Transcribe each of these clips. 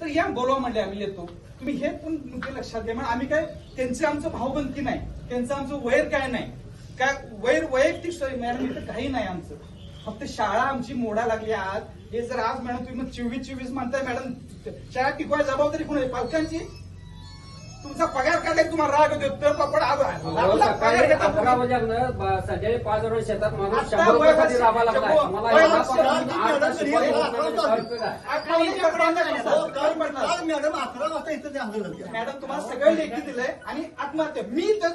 तर या बोलवा म्हणले आम्ही येतो. तुम्ही हे पण मुद्दे लक्षात घ्या. म्हणजे आम्ही काय त्यांचे आमचं भावबंदी नाही. त्यांचं आमचं वैर काय नाही. काय वैर वैयक्तिक मॅडम इथं काही नाही आमचं. फक्त शाळा आमची मोडा लागली आज. हे जर आज मॅडम तुम्ही मग चोवीस चोवीस म्हणताय मॅडम. शाळा टिकवाय जबाबदारी कोण आहे? पालकांची? तुमचा पगार काढाय तुम्हाला राग येतो तर पण आज अहो, आपला सकाळी पगार घेता अकरा. वाजल्यानं संध्याकाळी पाच वाजता शेतात माणूस शंभर रुपयासाठी राबा वर्ष- मला आहे? अकरा पगार हो, मॅडम अकरा वाजता इथं. मॅडम तुम्हाला सगळं लेखी दिलंय आणि आत्महत्या. मी तर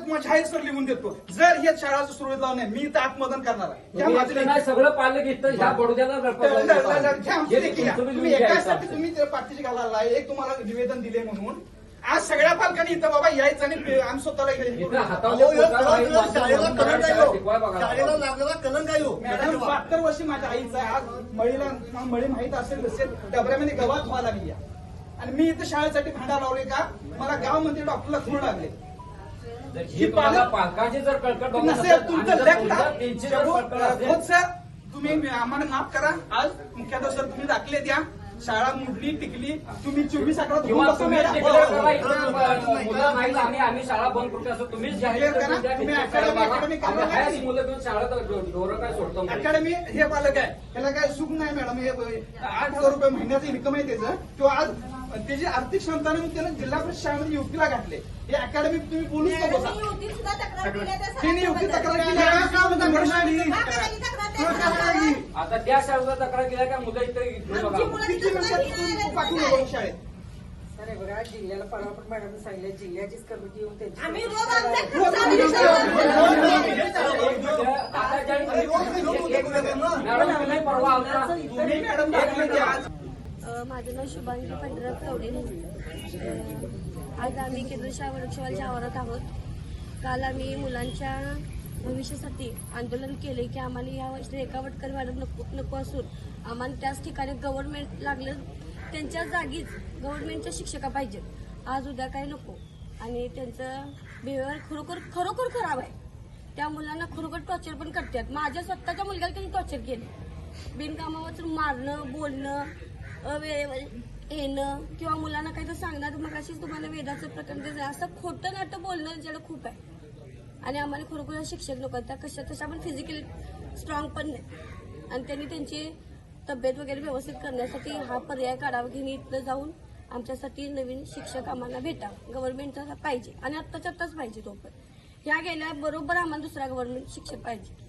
लिहून देतो. जर हे शाळा सुरू नये मी तर आत्मदन करणार आहे. सगळं पाहिलं घेतलं ह्या बडोद्याला हे आहे. तुम्ही एकासाठी पाठीशी घालायला एक तुम्हाला निवेदन दिले म्हणून. आज सगळ्या पालकांनी इथं बाबा यायचं आणि आम्ही स्वतःला हे शाळेला हो. लागलेला कलंक आहे हो. मॅडम बहात्तर वर्षी माझ्या आईचं आज मळीला मळी माहीत असेल तसे डबऱ्यामध्ये गवात व्हायला लागली. आणि मी इथं शाळेसाठी भांडा लावले का? मला गावमध्ये डॉक्टरला खूण लागले. ही पालकांची जर कळकळ बघत नसेल तुमचं लेख होत सर. तुम्ही आम्हाला माफ करा. आज मुख्याध्याप सर तुम्ही दाखले द्या. शाळा मुडली टिकली तुम्ही चोवीस अकरा किंवा तुम्ही हो, इथं, हो, मुलं नाही आम्ही आम्ही शाळा बंद करतो असं तुम्हीच जाहीर करा. तुम्ही academy- शाळा academy आम्ही करा. हायच मुलं घेऊन शाळेत ढोरं काय सोडतो म्हणजे. अकॅडमी हे पालक आहे. त्याला काय सुख नाही मॅडम हे आठ हजार रुपये महिन्याचं इन्कम आहे त्याचं. किंवा आज त्याची आर्थिक क्षमताने मग त्यानं जिल्हा परिषद शाळेमध्ये युक्तीला घातले. हे अकॅडमी तुम्ही बोलूच नको आहे त्या तिने युक्ती तक्रार केली. आहे. आता त्या शाळेला तक्रार केल्या का मुलं इथे इकडे आमची बघा मुलं किती वर्षात तू पाठवू नको शाळेत? अरे बघा जिल्ह्याला परापट मॅडम सांगितलं जिल्ह्याचीच कमिटी येऊन त्यांची आम्ही रोज आमच्या रोज खर्चाने आम्ही शाळा- आता ज्या- मॅडम तुम्ही परवा आलता. तुम्ही मॅडम दाखले द्या. आज अ, माझं नाव शुभांगी पंढरप कवडे अ, आज आम्ही केंद्र शाळा वृक्षवालच्या आवारात आहोत. काल आम्ही मुलांच्या भविष्यासाठी आंदोलन केले की आम्हाला या वर्षी रेखावटकर मॅडम नको नको असून आम्हाला त्याच ठिकाणी गव्हर्नमेंट लागलं त्यांच्या जागीच गव्हर्नमेंटच्या शिक्षका पाहिजेत. आज उद्या काही नको. आणि त्यांचं बिहेवियर खरोखर खरोखर खराब आहे. त्या मुलांना खरोखर टॉर्चर पण करतात. माझ्या स्वतःच्या मुलग्याला त्यांनी टॉर्चर केले. बिनकामावर मारणं बोलणं अवेळेवर येणं किंवा मुलांना काही तर सांगणार मग अशीच तुम्हाला वेदाचं प्रकरण असं खोटं नाटं बोलणं ज्याला खूप आहे. आणि आम्हाला खरोखर शिक्षक लोक त्या कशा तशा पण फिजिकली स्ट्रॉंग पण नाही. आणि त्यांनी त्यांची तब्येत वगैरे व्यवस्थित करण्यासाठी हा पर्याय काढावा की इथलं जाऊन आमच्यासाठी नवीन शिक्षक आम्हाला भेटा. गव्हर्नमेंटचा पाहिजे. आणि आत्ताच्या आत्ताच पाहिजे तो पण. ह्या गेल्या बरोबर आम्हाला दुसरा गव्हर्नमेंट शिक्षक पाहिजे.